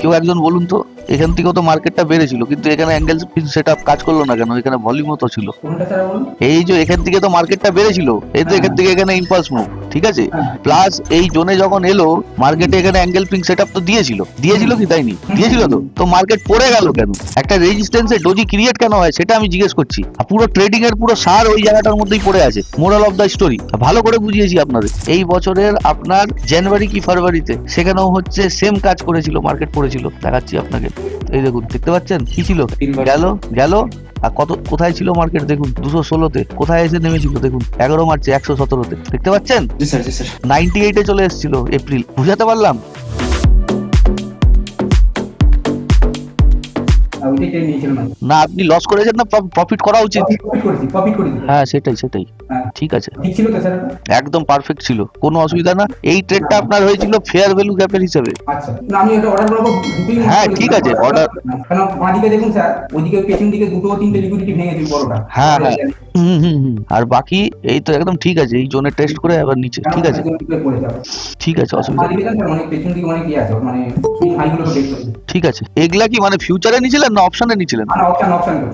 কেউ একজন বলুন তো? এখান থেকেও তো মার্কেটটা বেড়েছিল কিন্তু এখানে অ্যাঙ্গেল সেট আপ কাজ করল না কেন? এখানে ভলিউমও তো ছিল। এই যে এখান থেকে তো মার্কেটটা বেড়েছিল এই তো এখান থেকে এখানে ইম্পালস মুভ ঠিক আছে? হ্যাঁ। প্লাস এই জোনে যখন এলো মার্কেটে এখানে অ্যাঙ্গেল পিং সেট তো দিয়েছিল। দিয়েছিল কি? তাইনি দিয়েছিল তো। তো মার্কেট পড়ে গেল কেন? একটা রেজিস্ট্যান্সে ডোজি ক্রিয়েট কেন হয় সেটা আমি জিজ্ঞেস করছি। আর পুরো ট্রেডিং এর পুরো সার ওই জায়গাটার মধ্যেই পড়ে আছে। মোরাল অফ দ্য স্টোরি ভালো করে বুঝিয়েছি আপনাদের। এই বছরের আপনার জানুয়ারি কি ফেব্রুয়ারিতে সেখানেও হচ্ছে সেম কাজ করেছিল মার্কেট পড়েছিল। দেখাচ্ছি আপনাকে। এই দেখুন দেখতে পাচ্ছেন? কি ছিল? গেল গেল? আর কত কোথায় ছিল মার্কেট দেখুন দুশো ষোলোতে। কোথায় এসে নেমেছিল? দেখুন এগারো মার্চে একশো সতেরোতে। দেখতে পাচ্ছেন? নাইনটি এইটে চলে এসেছিল এপ্রিল বুঝাতে পারলাম? না আপনি লস করেছেন না প্রফিট করা উচিত। হ্যাঁ সেটাই সেটাই। ঠিক আছে? একদম পারফেক্ট ছিল কোনো অসুবিধা না। এই ট্রেডটা আপনার হয়েছিল ফেয়ার ভ্যালু গ্যাপের হিসেবে। আচ্ছা আমি ওটা অর্ডার করব হ্যাঁ, ঠিক আছে, order- কারণ বাঁদিকে দেখুন স্যার ওইদিকে পেছন দিকে দুটো তিনটে লিকুইডিটি ভেঙেছি বড়টা। হ্যাঁ, হ্যাঁ। আর বাকি এই তো একদম ঠিক আছে এই জোনে টেস্ট করে আবার নিচে ঠিক আছে। ঠিক আছে অসুবিধা ইয়ে মানে ঠিক আছে এগুলা কি মানে ফিউচারে নিয়েছিলেন না অপশনে নিয়েছিলেন?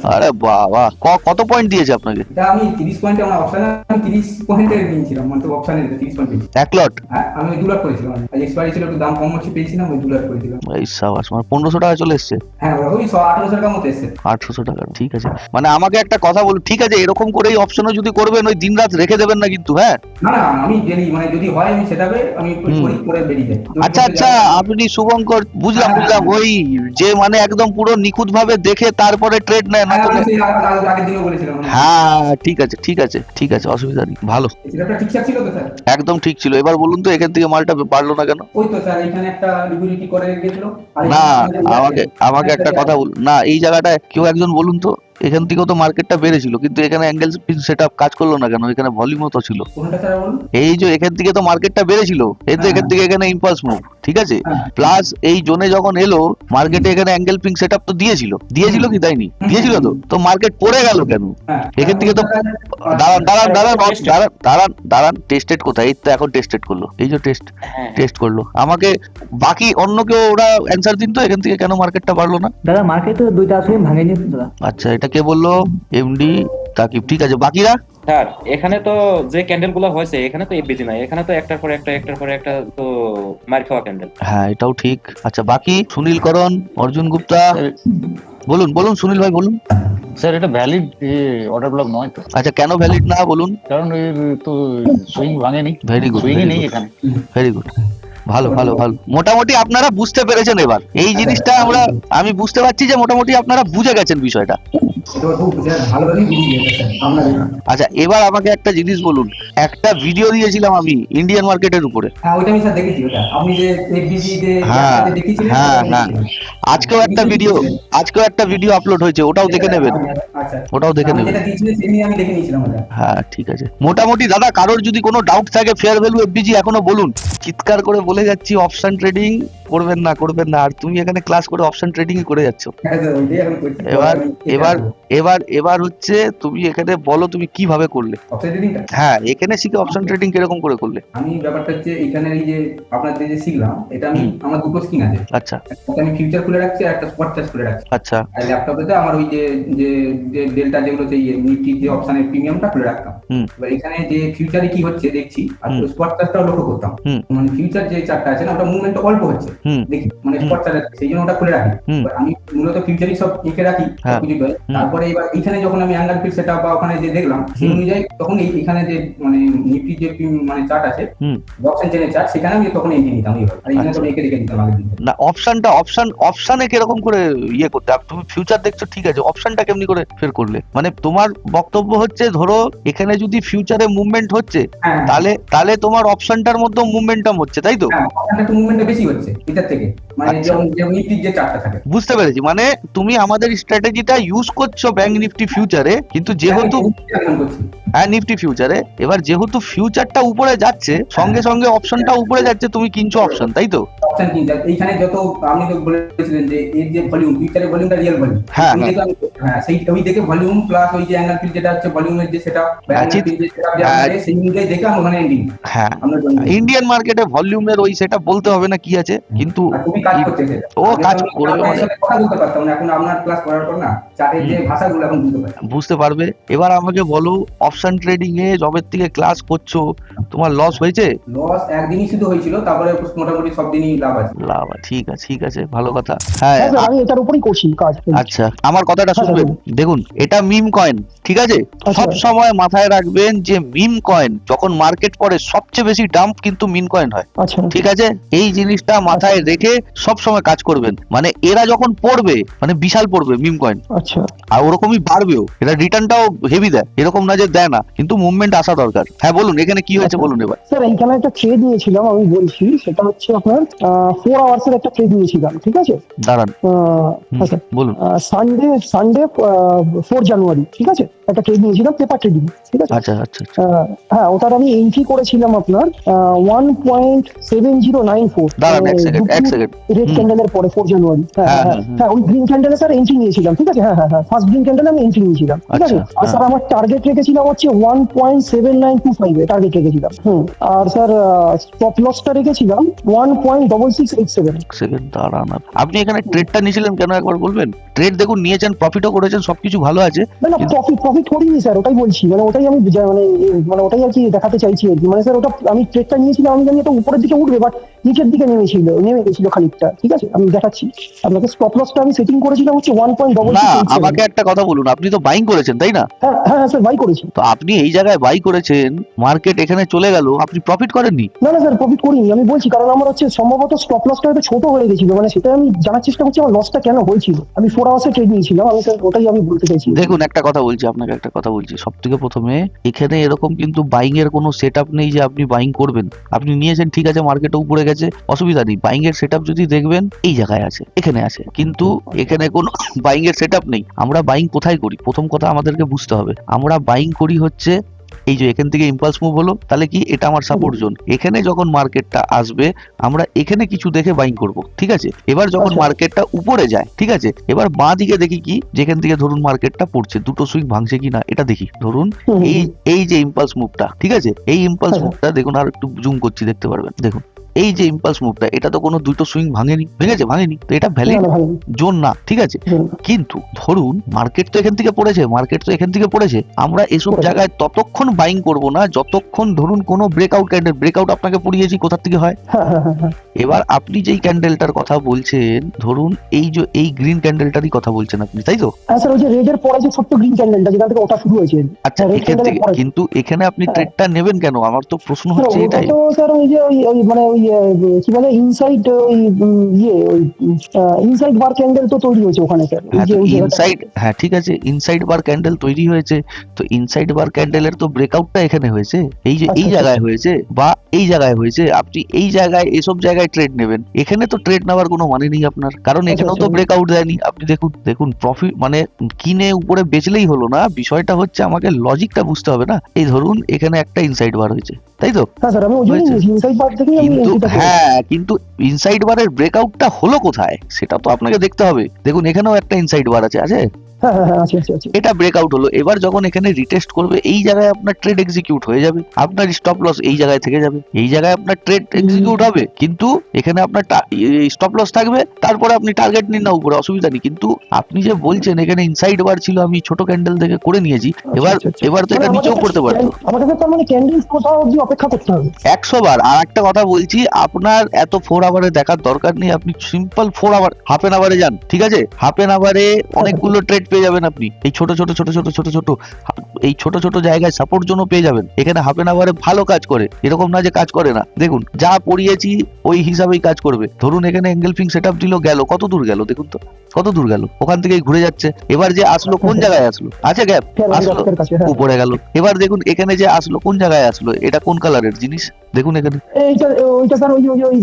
আর বাবা কত পয়েন্ট দিয়েছে আপনাকে? আমি তিরিশ পয়েন্টে আমার অপশনে আমি তিরিশ পয়েন্টে নিয়েছিলাম মানে তো অপশনে তিরিশ পয়েন্ট এক লট হ্যাঁ আমি ওই দুলাট করেছিলাম। আর এক্সপায়ারি ছিল একটু দাম কম হচ্ছে পেয়েছিলাম ওই দুলাট করেছিলাম। এই সাবাস মানে পনেরোশো টাকা চলে এসছে? হ্যাঁ ওই আঠারোশো টাকার মতো এসছে। আটশোশো টাকা ঠিক আছে। মানে আমাকে একটা কথা বলুন ঠিক আছে এরকম করেই অপশনও যদি করবেন ওই দিন রাত রেখে দেবেন না কিন্তু হ্যাঁ? না না আমি ডেলি মানে যদি হয় আমি সেটাকে আমি। করি করে বেরিয়ে যাই। আচ্ছা আচ্ছা আপনি শুভঙ্কর বুঝলাম বুঝলাম ওই যে মানে একদম পুরো নিখুঁত ভাবে দেখে তারপরে ট্রেড নেয় না হ্যাঁ, হ্যাঁ ঠিক আছে ঠিক আছে ঠিক আছে অসুবিধা নেই। ভালো। একদম ঠিক ছিল। এবার বলুন তো এখান থেকে মালটা বাড়লো না কেন? ওই তো স্যার এখানে একটা করে গেছিল। না আমাকে আমাকে একটা কথা বলুন। না এই জায়গাটায় কেউ একজন বলুন তো। এখান থেকেও তো মার্কেটটা বেড়েছিল কিন্তু এখানে অ্যাঙ্গেল সেট কাজ করল না কেন? এখানে ভলিউমও তো ছিল। এই যে এখান থেকে তো মার্কেটটা বেড়েছিল এই তো হ্যাঁ। এখান থেকে এখানে ইম্পালস মুভ ঠিক আছে? হ্যাঁ। প্লাস এই জোনে যখন এলো মার্কেটে এখানে অ্যাঙ্গেল পিং সেট তো দিয়েছিল। দিয়েছিল কি? তাইনি দিয়েছিল তো। তো মার্কেট পড়ে গেল কেন? হ্যাঁ। এখান থেকে তো দাঁড়ান দাঁড়ান দাঁড়ান দাঁড়ান দাঁড়ান দাঁড়ান টেস্টেড কোথায়? এই তো এখন টেস্টেড করল। এই যে টেস্ট হ্যাঁ। টেস্ট করল। আমাকে বাকি অন্য কেউ ওরা অ্যান্সার দিন তো এখান থেকে কেন মার্কেটটা বাড়লো না? দাদা মার্কেট তো দুইটা আসলে ভাঙেনি দাদা। আচ্ছা এটা কে বলল এমডি তাকিব ঠিক আছে বাকিরা? স্যার এখানে তো যে ক্যান্ডেলগুলো হয়েছে এখানে তো এফবিজি নাই এখানে তো একটার পর একটা একটার পর একটা তো মার খাওয়া ক্যান্ডেল। হ্যাঁ এটাও ঠিক। আচ্ছা বাকি সুনীল করণ অর্জুন গুপ্তা বলুন বলুন সুনীল ভাই বলুন। স্যার এটা ভ্যালিড অর্ডার ব্লক নয় তো। আচ্ছা কেন ভ্যালিড না বলুন। কারণ এর তো সুইং ভাঙেনি। ভেরি গুড সুইং নেই এখানে। ভেরি গুড ভালো ভালো ভালো। মোটামুটি আপনারা বুঝতে পেরেছেন এবার। এই জিনিসটা আমরা আমি বুঝতে পারছি যে মোটামুটি আপনারা বুঝে গেছেন বিষয়টা। আচ্ছা এবার আমাকে একটা জিনিস বলুন। একটা ভিডিও দিয়েছিলাম আমি ইন্ডিয়ান মার্কেটের উপরে। হ্যাঁ হ্যাঁ হ্যাঁ হ্যাঁ। আজকেও একটা ভিডিও আজকেও একটা ভিডিও আপলোড হয়েছে ওটাও দেখে নেবেন। আচ্ছা ওটাও দেখে নেবেন। হ্যাঁ ঠিক আছে। মোটামুটি দাদা কারোর যদি কোনো ডাউট থাকে ফেয়ার ভ্যালু এফবিজি এখনও বলুন। চিৎকার করে বলে যাচ্ছি অপশন ট্রেডিং করবেন না করবেন না। আর তুমি এখানে ক্লাস করে অপশন ট্রেডিং করে যাচ্ছ। হ্যাঁ এবার এবার। এবার এবার হচ্ছে তুমি এখানে বলো তুমি কীভাবে করলে? হ্যাঁ এখানে শিখে অপশন ট্রেডিং কীরকম করে করলে? আমি ব্যাপারটা হচ্ছে এখানে এই যে আপনাদের যে শিখলাম এটা আমি আমার দুটো স্কিন আছে। আচ্ছা। আমি ফিউচার খুলে রাখছি আর একটা স্পট চার্জ খুলে রাখছি। আচ্ছা। আর ল্যাপটপেতে আমার ওই যে যে ডেল্টা যেগুলো সেই নিফটি যে অপশনের প্রিমিয়ামটা খুলে রাখতাম। এবার এখানে যে ফিউচারে কি হচ্ছে দেখছি আর। স্পট চার্জটাও লক্ষ্য করতাম। মানে ফিউচার যে চার্টটা আছে না ওটা মুভমেন্ট অল্প হচ্ছে। দেখি মানে স্পট চার্জ সেই জন্য ওটা খুলে রাখি। আমি মূলত ফিউচারই সব লিখে রাখি হ্যাঁ। করে। তারপরে এবার এখানে যখন আমি অ্যাঙ্গেল ফিট সেটা বা ওখানে যে দেখলাম সেই অনুযায়ী তখন এই এখানে যে মানে নিফটি যে মানে চার্ট আছে অপশন চেনের চার্ট সেখানে আমি তখন এন্ট্রি নিতাম এইভাবে আর এখানে। তো রেখে রেখে দিতাম আগের দিন না অপশনটা অপশন অপশনে কীরকম করে ইয়ে করতে? তুমি ফিউচার দেখছ ঠিক আছে অপশনটা কেমনি করে ফের করলে? মানে তোমার বক্তব্য হচ্ছে ধরো এখানে যদি ফিউচারে মুভমেন্ট হচ্ছে হ্যাঁ। তাহলে তাহলে তোমার অপশনটার মধ্যে মুভমেন্টাম হচ্ছে তাই তো? হ্যাঁ অপশনটা একটু মুভমেন্টটা বেশি হচ্ছে এটার থেকে। মানে আচ্ছা। যেমন যে চার্টটা থাকে। বুঝতে পেরেছি। মানে তুমি আমাদের স্ট্র্যাটেজিটা ইউজ করছ ব্যাংক নিফটি ফিউচারে কিন্তু যেহেতু হ্যাঁ নিফটি ফিউচারে এবার যেহেতু ফিউচারটা উপরে যাচ্ছে সঙ্গে সঙ্গে অপশনটা উপরে যাচ্ছে তুমি কিনছো অপশন তাই তো? অপশন কিনতে এইখানে যত আপনি তো বলেছিলেন যে এর যে ভলিউম পিকচারের ভলিউমটা রিয়েল ভলিউম হ্যাঁ, হ্যাঁ। হ্যাঁ সেই ওই দেখে ভলিউম প্লাস ওই যে অ্যাঙ্গেল ফিল যেটা হচ্ছে ভলিউমের যে সেটা হ্যাঁ, সেটা হ্যাঁ। সেই অনুযায়ী দেখে আমি ওখানে এন্ডিং হ্যাঁ। ইন্ডিয়ান মার্কেটে ভলিউমের ওই সেটা বলতে হবে না কি আছে কিন্তু খুবই কাজ সেটা ও কাজ করবে। মানে- কথা বলতে পারতাম না এখন আপনার ক্লাস করার পর না চারের যে ভাষাগুলো এখন বুঝতে পারছি। বুঝতে পারবে। এবার আমাকে বলো অপশন ট্রেডিং এ জবের থেকে ক্লাস করছ তোমার লস হয়েছে? লস একদিনই শুধু হয়েছিল তারপরে মোটামুটি সব দিনই লাভ আছে। ঠিক আছে ঠিক আছে ভালো কথা। হ্যাঁ হ্যাঁ আমি এটার উপরই করছি কাজ আচ্ছা আমার কথাটা হ্যাঁ, শুনবেন? দেখুন এটা মিম কয়েন ঠিক আছে? আচ্ছা। সব সময় মাথায় রাখবেন যে মিম কয়েন যখন মার্কেট পড়ে সবচেয়ে বেশি ডাম্প কিন্তু মিম কয়েন হয়। আচ্ছা। ঠিক আছে? এই জিনিসটা মাথায় রেখে সব সময় কাজ করবেন। মানে এরা যখন পড়বে মানে বিশাল পড়বে মিম কয়েন আচ্ছা। আর ওরকমই বাড়বেও। এটা রিটার্নটাও হেভি দেয়। এরকম না যে দেয় না কিন্তু মুভমেন্ট আসা দরকার। হ্যাঁ বলুন এখানে কি হয়েছে বলুন এবার। স্যার এইখানে একটা ট্রেড নিয়েছিলাম আমি বলছি সেটা হচ্ছে আপনার ফোর আওয়ার্সের একটা ট্রেড নিয়েছিলাম ঠিক আছে? দাঁড়ান। স্যার বলুন। সানডে সানডে ফোর জানুয়ারি ঠিক আছে? একটা ট্রেড নিয়েছিলাম পেপার ট্রেডিং ঠিক আছে? আচ্ছা আচ্ছা আচ্ছা। হ্যাঁ ওটার আমি এন্ট্রি করেছিলাম আপনার one point seven zero nine four red. ক্যান্ডেলের পরে ফোর জানুয়ারি হ্যাঁ হ্যাঁ, হ্যাঁ হ্যাঁ, হ্যাঁ ওই গ্রিন ক্যান্ডেলে স্যার এন্ট্রি নিয়েছিলাম ঠিক আছে? হ্যাঁ হ্যাঁ হ্যাঁ ফার্স্ট গ্রিন ক্যান্ডেলে আমি এন্ট্রি নিয়েছিলাম ঠিক আছে? আচ্ছা, আর স্যার আমার টার্গেট রেখেছিলাম হচ্ছে one point seven nine two ফাইভে টার্গেট রেখেছিলাম। হুম আর স্যার স্টপ লসটা রেখেছিলাম one point double six eight seven second দাঁড়ান আপনি এখানে ট্রেডটা নিয়েছিলেন কেন একবার বলবেন? ট্রেড দেখুন নিয়েছেন প্রফিটও করেছেন সবকিছু ভালো আছে। না না প্রফিট প্রফিট করিনি স্যার ওটাই বলছি। মানে ওটাই আমি মানে মানে ওটাই আর কি দেখাতে চাইছি আর কি। মানে স্যার ওটা আমি ট্রেডটা নিয়েছিলাম আমি জানি এটা উপরের দিকে উঠবে বাট নিচের দিকে নেমেছিল নেমে গেছিল খানিকটা ঠিক আছে? আমি দেখাচ্ছি। আপনাকে স্টপ লসটা আমি সেটিং করেছিলাম হচ্ছে ওয়ান পয়েন্ট ডবল আমাকে একটা কথা বলুন আপনি তো বাইং করেছেন তাই না? হ্যাঁ হ্যাঁ স্যার বাই করেছি। তো আপনি এই জায়গায় বাই করেছেন মার্কেট এখানে চলে গেল আপনি প্রফিট করেননি? না না স্যার প্রফিট করিনি। আমি বলছি কারণ আমার হচ্ছে সম্ভবত স্টপ লসটা হয়তো ছোট হয়ে গেছিল মানে সেটা আমি জানার চেষ্টা করছি আমার লসটা কেন হয়েছিল। আমি ফোর আওয়ার্সে ট্রেড নিয়েছিলাম আমি স্যার ওটাই আমি বলতে চাইছি। দেখুন একটা কথা বলছি আপনাকে একটা কথা বলছি। সব থেকে প্রথমে এখানে এরকম কিন্তু বাইং এর কোনো সেট নেই যে আপনি বাইং করবেন। আপনি নিয়েছেন ঠিক আছে মার্কেটে উপরে গেছে অসুবিধা নেই। বাইং এর সেট যদি দেখবেন এই জায়গায় আছে এখানে আছে। কিন্তু এখানে কোনো বাইং এর সেট নেই। আমরা বাইং কোথায় করি? প্রথম কথা আমাদেরকে বুঝতে হবে। আমরা বাইং করি হচ্ছে এই যে এখান থেকে ইম্পালস মুভ হলো তাহলে কি এটা আমার সাপোর্ট জোন এখানে যখন মার্কেটটা আসবে আমরা এখানে কিছু দেখে বাইং করব ঠিক আছে? এবার যখন আচ্ছা। মার্কেটটা উপরে যায় ঠিক আছে? এবার বাঁ দিকে দেখি কি যেখান থেকে ধরুন মার্কেটটা পড়ছে দুটো সুইং ভাঙছে কিনা এটা দেখি। ধরুন এই এই যে ইম্পালস মুভটা ঠিক আছে? এই ইম্পালস হ্যাঁ। মুভটা দেখুন আর একটু জুম করছি দেখতে পারবেন? দেখুন। এই যে ইম্পালস মুভটা এটা তো কোনো দুটো সুইং ভাঙেনি ভেঙেছে ভাঙেনি তো এটা ভ্যালিড জোন না ঠিক আছে? কিন্তু ধরুন মার্কেট তো এখান থেকে পড়েছে মার্কেট তো এখান থেকে পড়েছে আমরা এসব। জায়গায় ততক্ষণ বাইং করব না যতক্ষণ ধরুন কোনো ব্রেকআউট ক্যান্ডেল ব্রেকআউট আপনাকে পড়িয়েছি কোথা থেকে হয়? হ্যাঁ হ্যাঁ হ্যাঁ এবার আপনি যেই ক্যান্ডেলটার কথা বলছেন ধরুন এই যে এই গ্রিন ক্যান্ডেলটারই কথা বলছেন আপনি তাই তো? হ্যাঁ স্যার ওই যে রেডের পরে যে ছোট্ট গ্রিন ক্যান্ডেলটা যেখান থেকে ওটা শুরু হয়েছে। আচ্ছা এখান থেকে কিন্তু এখানে আপনি। ট্রেডটা নেবেন কেন? আমার তো প্রশ্ন হচ্ছে এটাই। তো স্যার ওই যে ওই মানে ওই কি বলে ইনসাইড ওই ইয়ে ওই ইনসাইড বার ক্যান্ডেল তো তৈরি হয়েছে ওখানে স্যার হ্যাঁ ইনসাইড হ্যাঁ ঠিক আছে ইনসাইড বার ক্যান্ডেল তৈরি হয়েছে। তো ইনসাইড বার ক্যান্ডেলের তো ব্রেকআউটটা এখানে হয়েছে। এই যে এই আচ্ছা, জায়গায় হয়েছে বা এই জায়গায় হয়েছে আপনি এই জায়গায় এসব জায়গায় ট্রেড নেবেন। এখানে তো ট্রেড নেওয়ার কোনো মানে নেই আপনার। কারণ আচ্ছা, এখানেও তো আচ্ছা। ব্রেকআউট দেয়নি। আপনি দেখুন দেখুন প্রফিট মানে কিনে উপরে বেচলেই হলো না। বিষয়টা হচ্ছে আমাকে লজিকটা বুঝতে হবে না। এই ধরুন এখানে একটা ইনসাইড বার হয়েছে। তাই তো? হ্যাঁ হ্যাঁ কিন্তু ইনসাইড বারের ব্রেকআউটটা হলো কোথায়? সেটা তো আপনাকে দেখতে হবে। দেখুন এখানেও একটা ইনসাইড বার আছে আছে? হ্যাঁ এটা ব্রেকআউট হলো। এবার যখন এখানে রিটেস্ট করবে এই জায়গায় আপনার ট্রেড এক্সিকিউট হয়ে যাবে। আপনার স্টপ লস এই জায়গায় থেকে যাবে। এই জায়গায় আপনার ট্রেড এক্সিকিউট হবে। কিন্তু এখানে আপনার স্টপ লস থাকবে। তারপরে আপনি টার্গেট নিন না উপরে অসুবিধা নেই। কিন্তু আপনি যে বলছেন এখানে ইনসাইড বার ছিল আমি ছোট ক্যান্ডেল থেকে করে নিয়েছি। এবার আচ্ছা, আচ্ছা। এবার তো মানে এটা নিচেও তো করতে পারতো। তো তার মানে ক্যান্ডেল কোথাও অবধি অপেক্ষা করতে হবে। একশো বার। আর একটা কথা বলছি আপনার এত ফোর আওয়ারে দেখার দরকার নেই। আপনি simple four hour half an আওয়ারে যান ঠিক আছে? হাফ এন আওয়ারে অনেকগুলো ট্রেড পেয়ে যাবেন আপনি। এই ছোট ছোট ছোট ছোট ছোট ছোট এই ছোট ছোট জায়গায় সাপোর্ট জন্য পেয়ে যাবেন। এখানে হাফ এন আওয়ারে ভালো কাজ করে। এরকম না যে কাজ করে না। দেখুন যা পড়িয়েছি ওই হিসাবেই কাজ করবে। ধরুন এখানে এঙ্গেলফিং সেট আপ দিল গেল। কত দূর গেল দেখুন তো? কত দূর গেল? ওখান থেকেই ঘুরে যাচ্ছে। এবার যে আসলো কোন জায়গায় আসলো? আছে গ্যাপ আসলো রকেটের কাছে হ্যাঁ। উপরে গেল। এবার দেখুন এখানে যে আসলো কোন জায়গায় আসলো? এটা কোন কালারের জিনিস? দেখুন এখানে।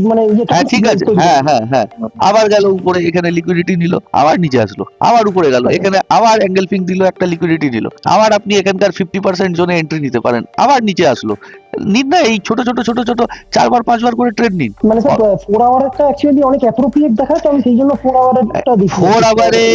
মানে হ্যাঁ ঠিক আছে। হ্যাঁ হ্যাঁ হ্যাঁ। আবার গেল উপরে এখানে লিকুইডিটি নিল। আবার নিচে আসলো। আবার উপরে গেল। এখানে এখানে আবার অ্যাঙ্গেল পিং দিল একটা লিকুইডিটি দিল। আবার আপনি এখানকার ফিফটি পার্সেন্ট জোনে এন্ট্রি নিতে পারেন। আবার নিচে আসলো। নিন না এই ছোট ছোট ছোট ছোট চারবার পাঁচবার করে ট্রেড নিন। মানে ফোর আওয়ারটা অ্যাকচুয়ালি অনেক অ্যাপ্রোপ্রিয়েট দেখায় তো আমি সেই জন্য ফোর আওয়ারটা দিচ্ছি। ফোর আওয়ারে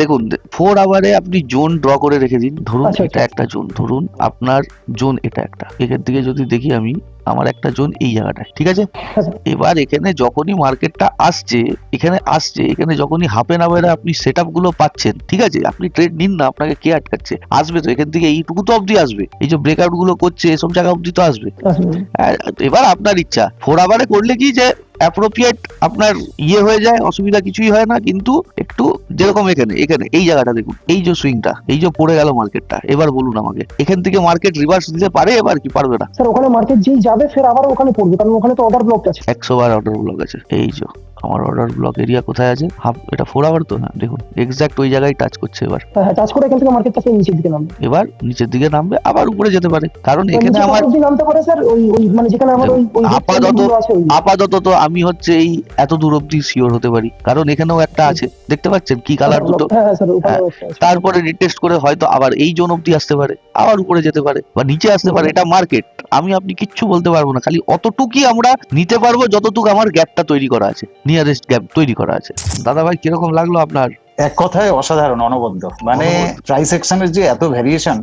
দেখুন ফোর আওয়ারে আপনি জোন ড্র করে রেখে দিন। ধরুন আচ্ছা, এটা একটা জোন ধরুন আপনার জোন এটা একটা। এখান থেকে যদি দেখি আমি আমার একটা জোন এই জায়গাটায় ঠিক আছে? আচ্ছা। এবার এখানে যখনই মার্কেটটা আসছে এখানে আসছে এখানে যখনই হাফ এন আওয়ারে আপনি সেটগুলো পাচ্ছেন ঠিক আছে? আপনি ট্রেড নিন না আপনাকে কে আটকাচ্ছে? আসবে তো এখান থেকে এইটুকু তো অবধি আসবে। এই যে ব্রেকআউটগুলো করছে এসব জায়গা অবধি তো আসবে। এবার আপনার ইচ্ছা ফোর আওয়ারে করলে কি যে অ্যাপ্রোপ্রিয়েট আপনার ইয়ে হয়ে যায় অসুবিধা কিছুই হয় না কিন্তু একটু যেরকম এখানে এখানে এই জায়গাটা দেখুন এই যে সুইংটা এই যে পড়ে গেল মার্কেটটা এবার বলুন আমাকে এখান থেকে মার্কেট রিভার্স দিতে পারে এবার কি পারবে না? স্যার ওখানে মার্কেট যেই যাবে ফের আবার ওখানে পড়বে কারণ ওখানে তো অর্ডার ব্লক আছে। একশো বার অর্ডার ব্লক আছে এই যে। আমার অর্ডার ব্লক এরিয়া কোথায় আছে? হাফ এটা ফোর আওয়ার তো? হ্যাঁ দেখুন এক্সাক্ট ওই জায়গায় টাচ করছে এবার। হ্যাঁ হ্যাঁ টাচ করে এখান থেকে মার্কেটটা ফের নিচের দিকে নামবে। এবার নিচের দিকে নামবে আবার উপরে যেতে পারে। কারণ এখানে আমার নামতে পারে স্যার ওই ওই মানে যেখানে আমার ওই আপাতত আপাতত তো আমি হচ্ছে এই এত দূর অবধি শিওর হতে পারি। কারণ এখানেও একটা আছে দেখতে পাচ্ছেন কি কালার দুটো? হ্যাঁ হ্যাঁ স্যার ওখানেও আছে। তারপরে রিটেস্ট করে হয়তো আবার এই জোন অবধি আসতে পারে আবার উপরে যেতে পারে বা নিচে আসতে পারে এটা মার্কেট আমি আপনি কিচ্ছু বলতে পারব না খালি অতটুকুই আমরা নিতে পারব যতটুকু আমার গ্যাপটা তৈরি করা আছে। নিয়ারেস্ট গ্যাপ তৈরি করা আছে। দাদা ভাই কীরকম লাগল আপনার এক কথায় অসাধারণ অনবদ্য। মানে অনবদ্য। প্রাইস সেকশনের যে এত ভ্যারিয়েশন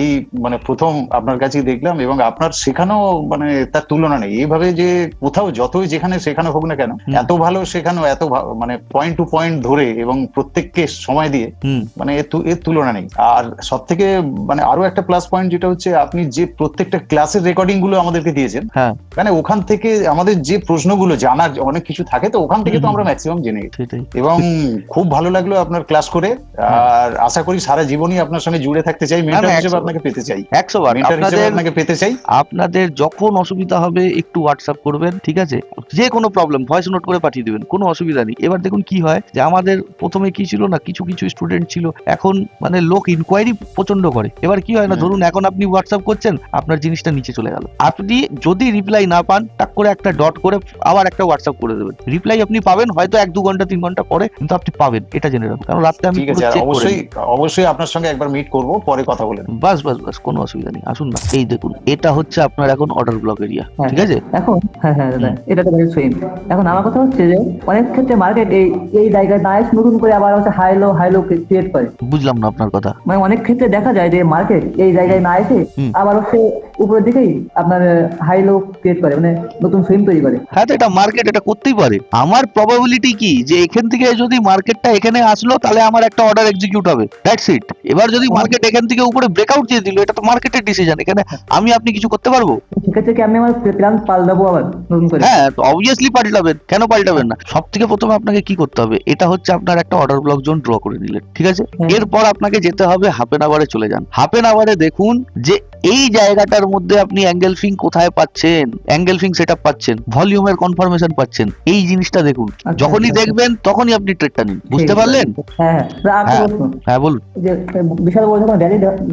এই মানে প্রথম আপনার কাছেই দেখলাম এবং আপনার শেখানো মানে তার তুলনা নেই। এইভাবে যে কোথাও যতই যেখানে শেখানো হোক না কেন এত ভালো শেখানো এত মানে পয়েন্ট টু পয়েন্ট ধরে এবং প্রত্যেককে সময় দিয়ে মানে এর তুলনা নেই। আর সব থেকে মানে আরও একটা প্লাস পয়েন্ট যেটা হচ্ছে আপনি যে প্রত্যেকটা ক্লাসের রেকর্ডিংগুলো আমাদেরকে দিয়েছেন হ্যাঁ। মানে ওখান থেকে আমাদের যে প্রশ্নগুলো জানার অনেক কিছু থাকে তো ওখান থেকে তো আমরা ম্যাক্সিমাম জেনে এবং খুব ভালো লাগল আপনার ক্লাস করে আর আশা করি সারা জীবনই আপনার সঙ্গে জুড়ে থাকতে চাই মেন্টর হিসেবে আপনাকে পেতে চাই। একশো বার আপনাকে পেতে চাই। আপনাদের যখন অসুবিধা হবে একটু হোয়াটসঅ্যাপ করবেন ঠিক আছে? যে কোনো প্রবলেম ভয়েস নোট করে পাঠিয়ে দিবেন কোনো অসুবিধা নেই। এবার দেখুন কি হয় যে আমাদের প্রথমে কি ছিল না কিছু কিছু স্টুডেন্ট ছিল। এখন মানে লোক ইনকোয়ারি প্রচণ্ড করে। এবার কি হয় না ধরুন এখন আপনি হোয়াটসঅ্যাপ করছেন আপনার জিনিসটা নিচে চলে গেল। আপনি যদি রিপ্লাই না পান টাক করে একটা ডট করে আবার একটা হোয়াটসঅ্যাপ করে দেবেন। রিপ্লাই আপনি পাবেন হয়তো এক দু ঘণ্টা তিন ঘণ্টা পরে কিন্তু আপনি পাবেন। এটা জেনে রাখুন কারণ রাত্রে আমি ঠিক আছে অবশ্যই অবশ্যই আপনার সঙ্গে একবার মিট করব পরে কথা বলে নেব। বাস বাস বাস কোনো অসুবিধা নেই। আসুন না এই দেখুন এটা হচ্ছে আপনার এখন অর্ডার ব্লক এরিয়া হ্যাঁ। ঠিক আছে? এখন হ্যাঁ হ্যাঁ দাদা এটা তো সুইম এখন আমার কথা হচ্ছে যে অনেক ক্ষেত্রে মার্কেট এই এই জায়গায় না এসে নতুন করে আবার হচ্ছে high low high low create করে। বুঝলাম না আপনার কথা। মানে অনেক ক্ষেত্রে দেখা যায় যে মার্কেট এই জায়গায় না এসে আবার হচ্ছে উপরের দিকেই আপনার হাই লো ক্রিয়েট করে মানে নতুন সুইম তৈরি করে। হ্যাঁ তো এটা মার্কেট এটা করতেই পারে। আমার প্রবাবিলিটি কি? যে এখান থেকে যদি মার্কেটটা এখানে আসলো তাহলে আমার একটা অর্ডার এক্সিকিউট হবে। দ্যাটস ইট এবার যদি মার্কেট এখান থেকে উপরে ব্রেকআউট দিয়ে দিল এটা তো মার্কেটের ডিসিশন এখানে আমি আপনি কিছু করতে পারব? সেক্ষেত্রে কি আমি আমার প্ল্যান পাল্টাবো আবার নতুন করে? হ্যাঁ অবভিয়াসলি পাল্টাবেন। কেন পাল্টাবেন না? সব থেকে প্রথমে আপনাকে কি করতে হবে? এটা হচ্ছে আপনার একটা অর্ডার ব্লক জোন ড্র করে নিলেন ঠিক আছে? এরপর আপনাকে যেতে হবে হাফ এন আওয়ারে চলে যান। হাফ এন আওয়ারে দেখুন যে এই জায়গাটার মধ্যে আপনি অ্যাঙ্গেল ফিং কোথায় পাচ্ছেন? অ্যাঙ্গেল ফিং সেট পাচ্ছেন ভলিউমের কনফার্মেশন পাচ্ছেন এই জিনিসটা দেখুন। আচ্ছা, যখনই আচ্ছা। দেখবেন তখনই আপনি ট্রেডটা নিন। বুঝতে পারলেন? হ্যাঁ হ্যাঁ হ্যাঁ। হ্যাঁ বলুন। যে বিশাল বড় যখন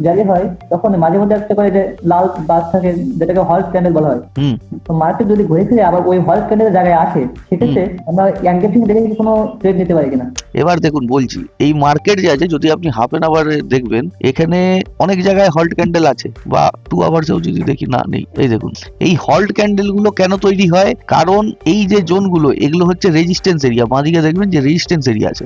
র্যালি হয় তখন মাঝে মধ্যে একটা করে যে লাল বাস থাকে যেটাকে হল্ট ক্যান্ডেল বলা হয়। হুম। তো মার্কেট যদি ঘুরে ফিরে আবার ওই হল্ট ক্যান্ডেলের জায়গায় আসে সেক্ষেত্রে আমরা অ্যাঙ্গেল ফিং দেখে কোনো ট্রেড নিতে পারি কিনা? এবার দেখুন বলছি এই মার্কেট যে আছে যদি আপনি হাফ এন আওয়ারে দেখবেন এখানে অনেক জায়গায় হল্ট ক্যান্ডেল আছে বা টু আওয়ার্সেও যদি দেখি না নেই। এই দেখুন এই হল্ট ক্যান্ডেলগুলো কেন তৈরি হয়? কারণ এই যে জোনগুলো এগুলো হচ্ছে রেজিস্ট্যান্স এরিয়া বাঁদিকে দেখবেন যে রেজিস্ট্যান্স এরিয়া আছে।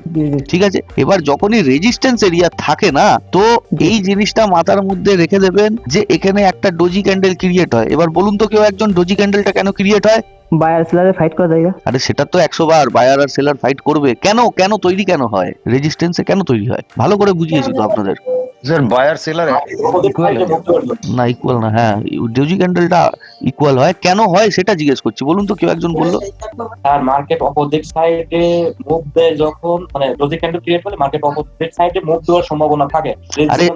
ঠিক আছে? এবার যখনই রেজিস্ট্যান্স এরিয়া থাকে না তো এই জিনিসটা মাথার মধ্যে রেখে দেবেন যে এখানে একটা ডোজি ক্যান্ডেল ক্রিয়েট হয়। এবার বলুন তো কেউ একজন ডোজি ক্যান্ডেলটা কেন ক্রিয়েট হয়? বায়ার সেলারে ফাইট করা আরে সেটা তো একশো বার বায়ার আর সেলার ফাইট করবে। কেন? কেন তৈরি কেন হয়? রেজিস্ট্যান্সে কেন তৈরি হয়? ভালো করে বুঝিয়েছি তো আপনাদের। স্যার বায়ার সেলার না ইকুয়াল না হ্যাঁ ডোজি ক্যান্ডেলটা ইকুয়াল হয়। কেন হয় সেটা জিজ্ঞেস করছি বলুন তো কেউ একজন বলল। আর মার্কেট অপোজিট সাইডে মুভ দেয় যখন মানে লজিক ক্যান্ডেল ক্রিয়েট করলে মার্কেট অপোজিট সাইডে মুভ দেওয়ার সম্ভাবনা থাকে। আরে,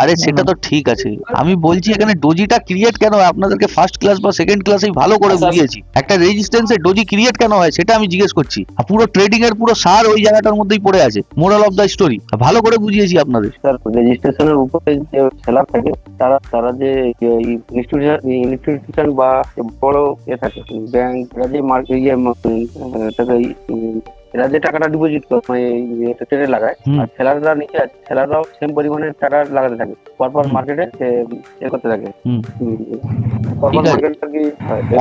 আরে সেটা তো ঠিক আছে। আমি বলছি এখানে ডোজিটা ক্রিয়েট কেন হয়? আপনাদেরকে ফার্স্ট ক্লাস বা সেকেন্ড ক্লাসেই ভালো করে আচ্ছা, বুঝিয়েছি। একটা রেজিস্ট্যান্সে ডোজি ক্রিয়েট কেন হয় সেটা আমি জিজ্ঞেস করছি। আর পুরো ট্রেডিং এর পুরো সার ওই জায়গাটার মধ্যেই পড়ে আছে। মোরাল অফ দ্য স্টোরি ভালো করে বুঝিয়েছি আপনাদের। স্যার রেজিস্ট্রেশনের উপরে যে সেলার থাকে, তারা তারা যে ইনস্টিটিউশন বা বড় এ থাকে ব্যাংক যে মার্কেট ইয়ে এরা যে টাকাটা ডিপোজিট করে মানে লাগায় আর সেলাররা নিচে আছে সেলাররাও সেম পরিমাণে টাকা লাগাতে থাকে। পরপর মার্কেটে সে এ করতে থাকে।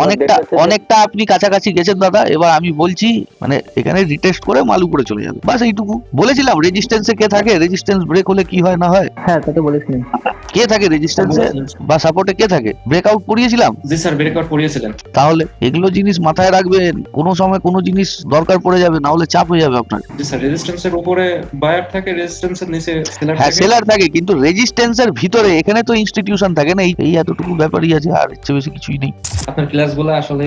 অনেকটা অনেকটা আপনি কাছাকাছি গেছেন দাদা। এবার আমি বলছি মানে এখানে রিটেস্ট করে মাল উপরে চলে যাবে। বাস এইটুকু। বলেছিলাম রেজিস্ট্যান্সে কে থাকে? রেজিস্ট্যান্স ব্রেক হলে কি হয় না হয়? হ্যাঁ তা তো বলেছিলেন। কে থাকে রেজিস্ট্যান্সে বা সাপোর্টে কে থাকে? ব্রেকআউট করিয়েছিলাম? জি স্যার ব্রেকআউট করিয়েছিলেন। তাহলে এগুলো জিনিস মাথায় রাখবেন। কোনো সময় কোনো জিনিস দরকার পড়ে যাবে না হলে চাপ হয়ে যাবে আপনার। স্যার রেজিস্ট্যান্সের উপরে বায়ার থাকে রেজিস্ট্যান্সের নিচে সেলার হ্যাঁ থাকে। সেলার থাকে কিন্তু রেজিস্ট্যান্সের ভিতরে এখানে তো ইনস্টিটিউশন থাকে না এই- এতটুকু ব্যাপারই আছে আর চেয়ে বেশি কিছুই নেই। আপনার ক্লাসগুলো আসলে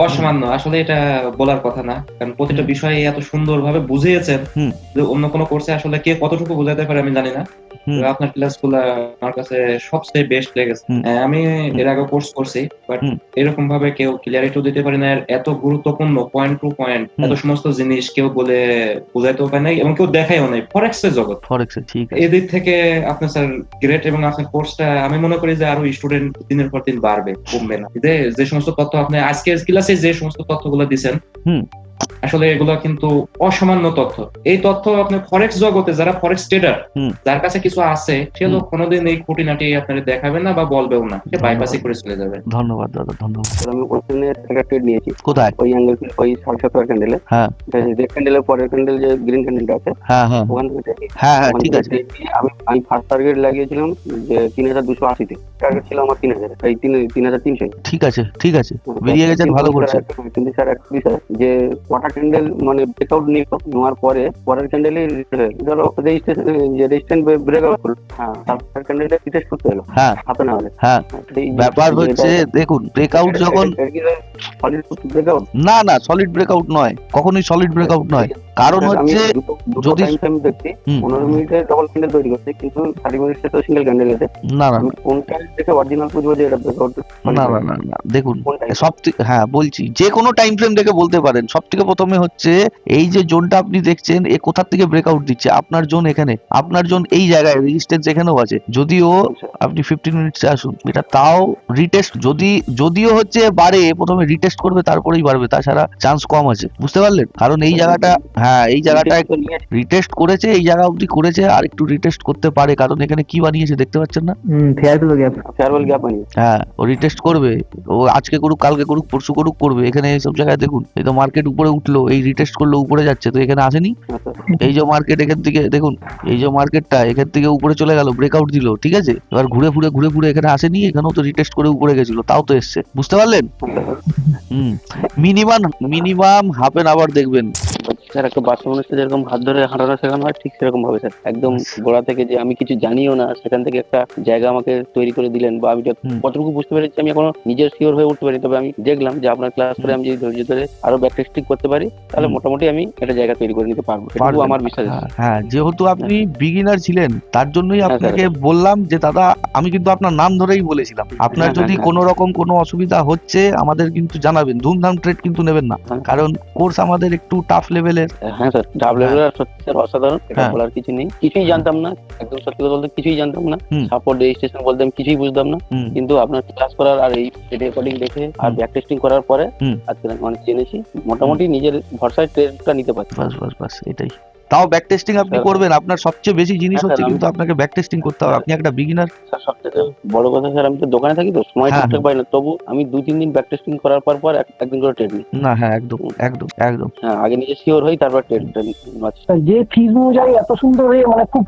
অসামান্য আসলে এটা বলার কথা না কারণ প্রতিটা বিষয়ে এত সুন্দরভাবে বুঝিয়েছেন যে অন্য কোনো কোর্সে আসলে কে কতটুকু বোঝাতে পারে আমি জানি না আপনার ক্লাসগুলো আমার কাছে সবচেয়ে বেস্ট লেগেছে। হ্যাঁ, আমি এর আগে কোর্স করছি বাট এরকম ভাবে কেউ ক্লিয়ারিটিও দিতে পারে না এত গুরুত্বপূর্ণ পয়েন্ট টু পয়েন্ট এত সমস্ত জিনিস কেউ বলে বোঝাইতেও পায় নাই এবং কেউ দেখাইও নাই ফরেক্স এর জগৎ। ফরেক্স ঠিক আছে। এদিক থেকে আপনার স্যার গ্রেট এবং আপনার কোর্সটা আমি মনে করি যে আরও স্টুডেন্ট দিনের পর দিন বাড়বে কমবে না। যে সমস্ত তথ্য আপনি আজকে ক্লাসে যে সমস্ত তথ্যগুলো দিচ্ছেন হুম। আসলে এগুলো কিন্তু অসামান্য তথ্য। এই তথ্য আপনি ফরেক্স জগতে যারা ফরেক্স ট্রেডার যার কাছে কিছু আছে সে লোক কোনোদিন এই খুঁটিনাটি আপনার দেখাবে না বা বলবেও না। সে বাইপাসই করে চলে যাবে। ধন্যবাদ দাদা ধন্যবাদ। আমি ওখানে একটা ট্রেড নিয়েছি। কোথায়? ওই অ্যাঙ্গেল ওই সাড়ে সতেরো ক্যান্ডেলে হ্যাঁ। রেড ক্যান্ডেলের পরের ক্যান্ডেল যে গ্রিন ক্যান্ডেলটা আছে হ্যাঁ হ্যাঁ। ওখান থেকে হ্যাঁ হ্যাঁ ঠিক আছে। আমি আমি ফার্স্ট টার্গেট লাগিয়েছিলাম যে তিন হাজার দুশো আশিতে। টার্গেট ছিল আমার তিন হাজার। এই তিন তিন হাজার তিনশো। ঠিক আছে ঠিক আছে। বেরিয়ে গেছেন ভালো করছেন। কিন্তু স্যার একটা বিষয় যে কোয়ার্টার ক্যান্ডেল মানে ব্রেকআউট নেওয়ার পরে পরের ক্যান্ডেলই ধরো রেজিস্ট্রেশন যে রেজিস্ট্যান্ট ব্রেকআউট করল। হ্যাঁ তারপর ক্যান্ডেলটা রিটেস্ট করতে হলো হ্যাঁ। হাতে না হলে। হ্যাঁ। ব্যাপার হচ্ছে দেখুন ব্রেকআউট যখন সলিড ব্রেকআউট না না সলিড ব্রেকআউট নয়। কখনোই সলিড ব্রেকআউট নয়। কারণ হচ্ছে যদি দেখছি। পনেরো মিনিটে ডবল ক্যান্ডেল তৈরি করছে কিন্তু থার্টি মিনিটে তো সিঙ্গেল ক্যান্ডেল আছে না না। কোনটা দেখে অরিজিনাল বুঝব যে এটা ব্রেকআউট না না না না দেখুন সব হ্যাঁ বলছি যে কোনো টাইম ফ্রেম দেখে বলতে পারেন। সব থেকে প্রথমে হচ্ছে এই যে জোনটা আপনি দেখছেন এ কোথা থেকে ব্রেকআউট দিচ্ছে? আপনার জোন এখানে। আপনার জোন এই জায়গায় রেজিস্ট্যান্স এখানেও আছে। যদিও আপনি ফিফটিন মিনিটসে আসুন। এটা তাও রিটেস্ট যদি যদিও হচ্ছে বাড়ে প্রথমে রিটেস্ট করবে তারপরেই বাড়বে। তাছাড়া চান্স কম আছে। বুঝতে পারলেন? কারণ এই জায়গাটা হ্যাঁ এই জায়গাটা নিয়ে রিটেস্ট করেছে এই জায়গা অবধি করেছে আর একটু রিটেস্ট করতে পারে কারণ এখানে কি বানিয়েছে দেখতে পাচ্ছেন না? হুম fair to gap farewell gap হ্যাঁ ও রিটেস্ট করবে ও আজকে করুক কালকে করুক পরশু করুক করবে এখানে এইসব জায়গায় দেখুন এই তো মার্কেট উপরে উঠল এই রিটেস্ট করল উপরে যাচ্ছে তো এখানে আসেনি? এই যে মার্কেট এখান থেকে দেখুন এই যে মার্কেটটা এখান থেকে উপরে চলে গেল ব্রেকআউট দিল ঠিক আছে? এবার ঘুরে ফুরে ঘুরে ফুরে এখানে আসেনি এখানেও তো রিটেস্ট করে উপরে গেছিল তাও তো এসছে বুঝতে পারলেন? হুম minimum minimum half an hour দেখবেন। স্যার একটা বাচ্চা মানুষকে যেরকম হাত ধরে হাঁটানো শেখানো হয় ঠিক সেরকম ভাবে স্যার। একদম গোড়া থেকে যে আমি কিছু জানিও না সেখান থেকে একটা জায়গা আমাকে তৈরি করে দিলেন বা আমি কতটুকু বুঝতে পেরেছি আমি এখনও নিজের শিওর হয়ে উঠতে পারি তবে আমি দেখলাম যে আপনার ক্লাস করে আমি যদি ধৈর্য ধরে আরও ব্যাক টেস্টিং করতে পারি তাহলে মোটামুটি আমি একটা জায়গা তৈরি করে নিতে পারব। এটুকু আমার বিশ্বাস হ্যাঁ, হ্যাঁ যেহেতু আপনি বিগিনার ছিলেন তার জন্যই হ্যাঁ, আপনাকে বললাম যে দাদা আমি কিন্তু আপনার নাম ধরেই বলেছিলাম। আপনার হ্যাঁ, যদি হ্যাঁ, কোনো রকম কোনো অসুবিধা হচ্ছে আমাদের কিন্তু জানাবেন। ধুমধাম ট্রেড কিন্তু নেবেন না। হ্যাঁ। কারণ কোর্স আমাদের একটু টাফ লেভেলের হ্যাঁ স্যার ডাবল সত্যি স্যার অসাধারণ এটা হ্যাঁ। বলার কিছু নেই। কিছুই জানতাম না একদম সত্যি কথা বলতে কিছুই জানতাম না। সাপোর্ট রেজিস্ট্রেশন বলতে আমি কিছুই বুঝতাম না। কিন্তু আপনার ক্লাস করার আর এই রেকর্ডিং দেখে আর। ব্যাক টেস্টিং করার পরে আজকে আমি অনেক জেনেছি। মোটামুটি নিজের ভরসায় ট্রেনটা নিতে পারছি। বাস বাস বাস এটাই। তাও ব্যাক টেস্টিং আপনি হ্যাঁ। করবেন। আপনার সবচেয়ে বেশি জিনিস হ্যাঁ, হচ্ছে কিন্তু আপনাকে ব্যাক টেস্টিং করতে হবে। আপনি একটা বিগিনার স্যার সবথেকে বড় কথা স্যার আমি তো দোকানে থাকি তো সময় হ্যাঁ, ঠিকঠাক পাই না তবু আমি দু তিন দিন ব্যাক টেস্টিং করার পর পর একদিন করে ট্রেড নিই। না হ্যাঁ একদম একদম একদম। হ্যাঁ আগে নিজে শিওর হই তারপর ট্রেড আচ্ছা স্যার, যে ফিজ অনুযায়ী এত সুন্দর এ মানে খুব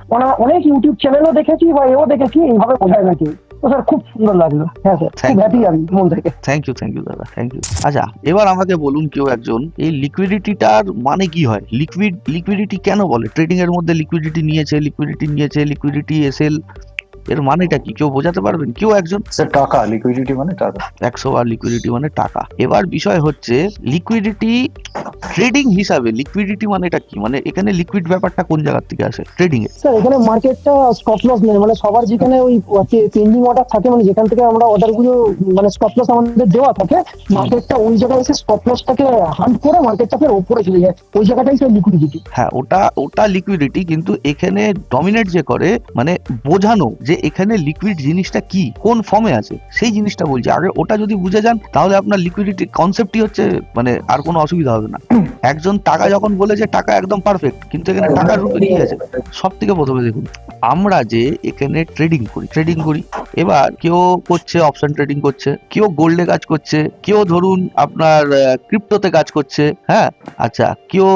অনেক ইউটিউব চ্যানেলও দেখেছি বা এও দেখেছি এইভাবে বোঝায় না কেউ তো স্যার খুব সুন্দর লাগল। হ্যাঁ স্যার খুব হ্যাপি আমি মন থেকে। থ্যাংক ইউ থ্যাংক ইউ দাদা থ্যাংক ইউ আচ্ছা এবার আমাকে বলুন কেউ একজন এই লিকুইডিটিটার মানে কি হয়? লিকুইড লিকুইডিটি কেন বলে? ট্রেডিং এর মধ্যে লিকুইডিটি নিয়েছে লিকুইডিটি নিয়েছে লিকুইডিটি এসএল এর মানেটা কি? কেউ বোঝাতে পারবেন? কেউ একজন টাকা লিকুইডিটি মানে টাকা। একশো আর লিকুইডিটি মানে টাকা। এবার বিষয় হচ্ছে লিকুইডিটি ট্রেডিং হিসাবে লিকুইডিটি মানেটা কি? মানে এখানে লিকুইড ব্যাপারটা কোন জায়গা থেকে আসে? ট্রেডিং এ। স্যার এখানে মার্কেটটা স্টপ লস নেই। মানে সবার যেখানে ওই পেন্ডিং অর্ডার থাকে মানে যেখান থেকে আমরা অর্ডারগুলো মানে স্টপ লস আমাদের দেওয়া থাকে মার্কেটটা ওই জায়গায় এসে স্টপ লসটাকে হান্ট করে মার্কেটটা ফের ওপরে চলে যায়। ওই জায়গাটাই স্যার লিকুইডিটি হ্যাঁ ওটা ওটা লিকুইডিটি কিন্তু এখানে ডমিনেট যে করে মানে বোঝানো যে যে এখানে লিকুইড জিনিসটা কি, কোন ফর্মে আছে, সেই জিনিসটা বলছি। আগে ওটা যদি বুঝে যান, তাহলে আপনার লিকুইডিটি কনসেপ্টই হচ্ছে মানে আর কোনো অসুবিধা হবে না। একজন টাকা যখন বলে যে টাকা একদম পারফেক্ট কিন্তু এখানে টাকার রূপে কি আছে? সব থেকে প্রথমে দেখুন, আমরা যে এখানে ট্রেডিং করি ট্রেডিং করি। এবার কেউ করছে অপশন ট্রেডিং করছে, কেউ গোল্ডে কাজ করছে, কেউ ধরুন আপনার ক্রিপ্টোতে কাজ করছে হ্যাঁ? আচ্ছা কেউ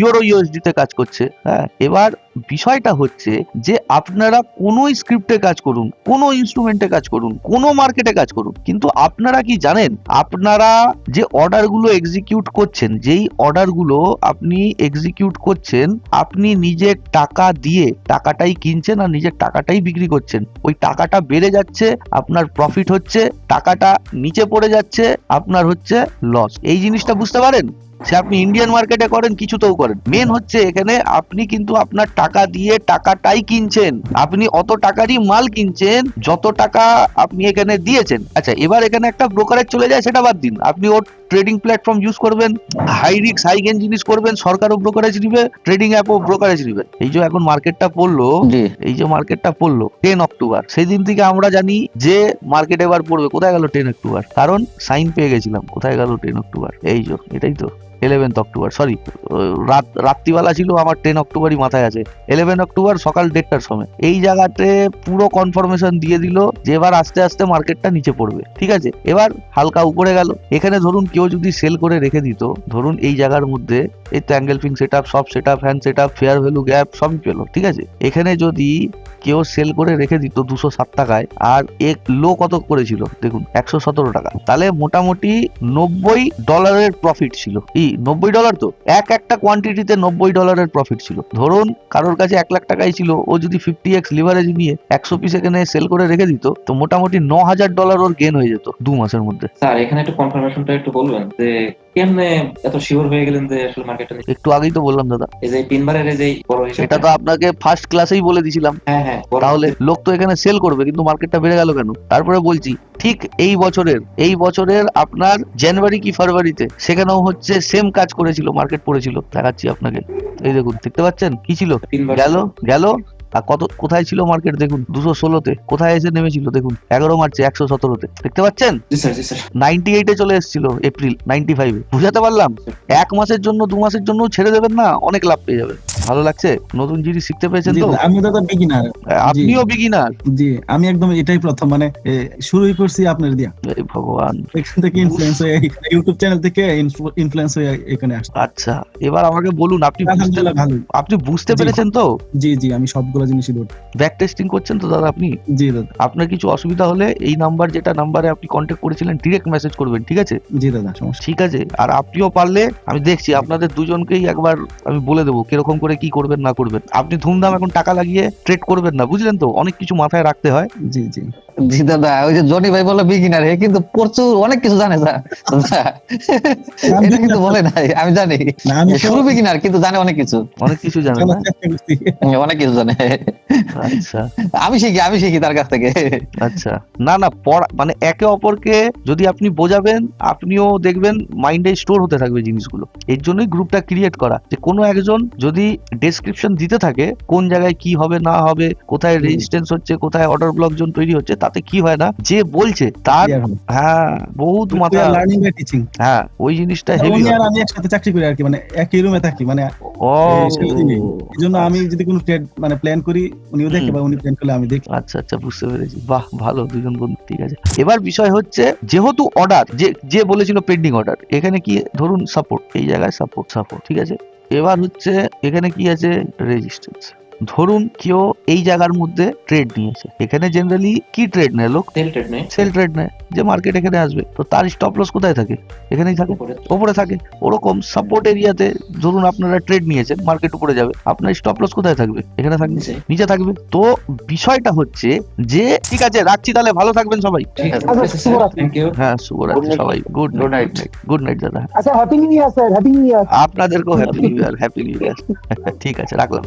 ইউরো ইউএসডি তে কাজ করছে হ্যাঁ? এবার বিষয়টা হচ্ছে যে আপনারা কোনো স্ক্রিপ্টে কাজ করুন, কোনো ইনস্ট্রুমেন্টে কাজ করুন, কোনো মার্কেটে কাজ করুন, কিন্তু আপনারা কি জানেন? আপনারা যে অর্ডারগুলো এক্সিকিউট করছেন, যেই অর্ডারগুলো আপনি এক্সিকিউট করছেন, আপনি নিজের টাকা দিয়ে, টাকাটাই কিনছেন আর নিজের টাকাটাই বিক্রি করছেন। ওই টাকাটা বেড়ে যাচ্ছে, আপনার প্রফিট হচ্ছে, টাকাটা নিচে পড়ে যাচ্ছে, আপনার হচ্ছে লস এই জিনিসটা বুঝতে পারেন? সে আপনি ইন্ডিয়ান মার্কেটে করেন কিছুতেও করেন। মেন হচ্ছে এখানে আপনি কিন্তু আপনার টাকা দিয়ে টাকাটাই কিনছেন। আপনি অত টাকারই মাল কিনছেন যত টাকা আপনি এখানে দিয়েছেন। আচ্ছা এবার এখানে একটা ব্রোকারেজ চলে যায় সেটা বাদ দিন। আপনি ওর ট্রেডিং প্ল্যাটফর্ম ইউজ করবেন হাই রিক্স হাই গেন জিনিস করবেন সরকারও ব্রোকারেজ নিবে ট্রেডিং অ্যাপও ব্রোকারেজ নিবে। এই যে এখন মার্কেটটা পড়ল এই যে মার্কেটটা পড়ল টেন অক্টোবর সেই দিন থেকে আমরা জানি যে মার্কেট এবার পড়বে। কোথায় গেল টেন অক্টোবর কারণ সাইন পেয়ে গেছিলাম। কোথায় গেল টেন অক্টোবর এই যে এটাই তো। ইলেভেন্থ অক্টোবর সরি রাত, রাত্রিবেলা ছিল, আমার টেন অক্টোবরই মাথায় আছে। ইলেভেন অক্টোবর সকাল দেড়টার সময়। এই জায়গাতে পুরো কনফার্মেশন দিয়ে দিল যে এবার আস্তে আস্তে মার্কেটটা নিচে পড়বে, ঠিক আছে? এবার হালকা উপরে গেল। এখানে ধরুন কেউ যদি সেল করে রেখে দিত, ধরুন এই জায়গার মধ্যে এই তো অ্যাঙ্গেল ফিং সেট আপ সব set up hand set up fair value gap সবই পেল, ঠিক আছে? এখানে যদি কেউ সেল করে রেখে দিত দুশো সাত টাকায়, আর এক লো কত করেছিল? দেখুন, একশো সতেরো টাকা। তাহলে মোটামুটি নব্বই ডলারের প্রফিট ছিল। ই নব্বই ডলার তো। এক একটা কোয়ান্টিটিতে নব্বই ডলারের প্রফিট ছিল। ধরুন, কারোর কাছে এক লাখ টাকাই ছিল, ও যদি ফিফটি এক্স লিভারেজ নিয়ে একশো পিস এখানে সেল করে রেখে দিত, তো মোটামুটি ন হাজার ডলার ওর গেন হয়ে যেত দু মাসের মধ্যে। স্যার, এখানে একটু কনফার্মেশনটা একটু বলবেন যে কেমনে এত শিওর হয়ে গেলেন যে আসলে মার্কেটটা একটু আগেই তো বললাম দাদা। এই যে তিনবারের এই যে বড় হিসাব এটা তো আপনাকে ফার্স্ট ক্লাসেই বলে দিছিলাম। হ্যাঁ হ্যাঁ তাহলে লোক তো এখানে সেল করবে কিন্তু মার্কেটটা বেড়ে গেল কেন? তারপরে বলছি ঠিক এই বছরের এই বছরের আপনার জানুয়ারি কি ফেব্রুয়ারিতে সেখানেও হচ্ছে সেম কাজ করেছিল মার্কেট পড়েছিল। দেখাচ্ছি আপনাকে। এই দেখুন দেখতে পাচ্ছেন? কি ছিল? গেল গেল আর কত কোথায় ছিল মার্কেট দেখুন? দুশো ষোলোতে। কোথায় এসে নেমেছিল দেখুন? এগারো মার্চে একশো সতেরোতে। দেখতে পাচ্ছেন? নাইনটি এইটে চলে এসেছিল এপ্রিল নাইনটি ফাইভে বুঝাতে পারলাম? এক মাসের জন্য দু মাসের জন্য ছেড়ে দেবেন না অনেক লাভ পেয়ে যাবেন। ভালো লাগছে? নতুন জিনিস শিখতে পেরেছেন তো? আমি দাদা বিগিনার আপনিও বিগিনার জি আমি একদম এটাই প্রথম মানে শুরুই করছি আপনার দিয়া। ভগবান। এখান থেকে ইনফ্লুয়েন্স হয়ে ইউটিউব চ্যানেল থেকে ইনফ্লুয়েন্স হয়ে এখানে আসছি। আচ্ছা এবার আমাকে বলুন আপনি আলহামদুলিল্লাহ ভালো আপনি বুঝতে পেরেছেন তো? জি জি আমি সবগুলো জিনিসই ধরি ব্যাক টেস্টিং করছেন তো দাদা আপনি? জি দাদা। আপনার কিছু অসুবিধা হলে এই নাম্বার যেটা নাম্বারে আপনি কন্ট্যাক্ট করেছিলেন ডিরেক্ট মেসেজ করবেন ঠিক আছে? জি দাদা সমস্যা ঠিক আছে আর আপনিও পারলে আমি দেখছি আপনাদের দুজনকেই একবার আমি বলে দেবো কীরকম করে কি করবেন, না করবেন। আপনি ধুমধাম এখন টাকা লাগিয়ে ট্রেড করবেন না, বুঝলেন তো? অনেক কিছু মাথায় রাখতে হয়। জি জি। জি দাদা ওই যে জনি ভাই বলে বিগিনার হে কিন্তু প্রচুর অনেক কিছু জানে এটা কিন্তু বলে নাই আমি জানি। শুরু বিগিনার কিন্তু জানে অনেক কিছু। অনেক কিছু জানেন না? চেষ্টা করছি। হুম, অনেক কিছু জানে। আচ্ছা। আমি শিখি আমি শিখি তার কাছ থেকে। আচ্ছা। না না পড়া মানে একে অপরকে যদি আপনি বোঝাবেন আপনিও দেখবেন মাইন্ডে স্টোর হতে থাকবে জিনিসগুলো। এর জন্যই গ্রুপটা ক্রিয়েট করা। যে কোনো একজন যদি ডেসক্রিপশন দিতে থাকে কোন জায়গায় কি হবে না হবে কোথায়। রেজিস্ট্যান্স হচ্ছে কোথায় অর্ডার ব্লক জোন তৈরি হচ্ছে তাতে কি হয় না? যে বলছে তার হ্যাঁ বহুত মাথা লার্নিং বাই টিচিং হ্যাঁ ওই জিনিসটা হেভি আমি একসাথে চাকরি করি আর কি মানে একই রুমে থাকি মানে ও এই সেদিনই। এই জন্য আমি যদি কোনো ট্রেড মানে প্ল্যান করি উনিও দেখে বা উনি প্ল্যান করলে আমি দেখি। আচ্ছা আচ্ছা বুঝতে পেরেছি। বাহ ভালো দুজন বন্ধু ঠিক আছে। এবার বিষয় হচ্ছে যেহেতু অর্ডার যে যে বলেছিল পেন্ডিং অর্ডার এখানে কি ধরুন সাপোর্ট এই জায়গায় সাপোর্ট সাপোর্ট ঠিক আছে? এবার হচ্ছে এখানে কি আছে? রেজিস্ট্যান্স ধরুন কেউ এই জায়গার মধ্যে ট্রেড নিয়েছে। এখানে জেনারেলি কি ট্রেড নেয় লোক? সেল ট্রেড নেই সেল ট্রেড নেয়। যে মার্কেট এখানে আসবে। তো তার স্টপ লস কোথায় থাকে? এখানেই থাকে। উপরে ওপরে থাকে। ওরকম সাপোর্ট এরিয়াতে ধরুন আপনারা ট্রেড নিয়েছেন মার্কেট উপরে যাবে। আপনার স্টপ লস কোথায় থাকবে? এখানে থাকবে। নিচে। থাকবে। তো বিষয়টা হচ্ছে যে ঠিক আছে রাখছি তাহলে। ভালো থাকবেন সবাই। ঠিক আছে। আচ্ছা, শুভরাত্রি। থ্যাংক ইউ হ্যাঁ শুভরাত্রি. সবাই। Good Good night good night দাদা। আচ্ছা happy new year sir happy new year আপনাদেরকেও happy new year happy new year ঠিক আছে রাখলাম।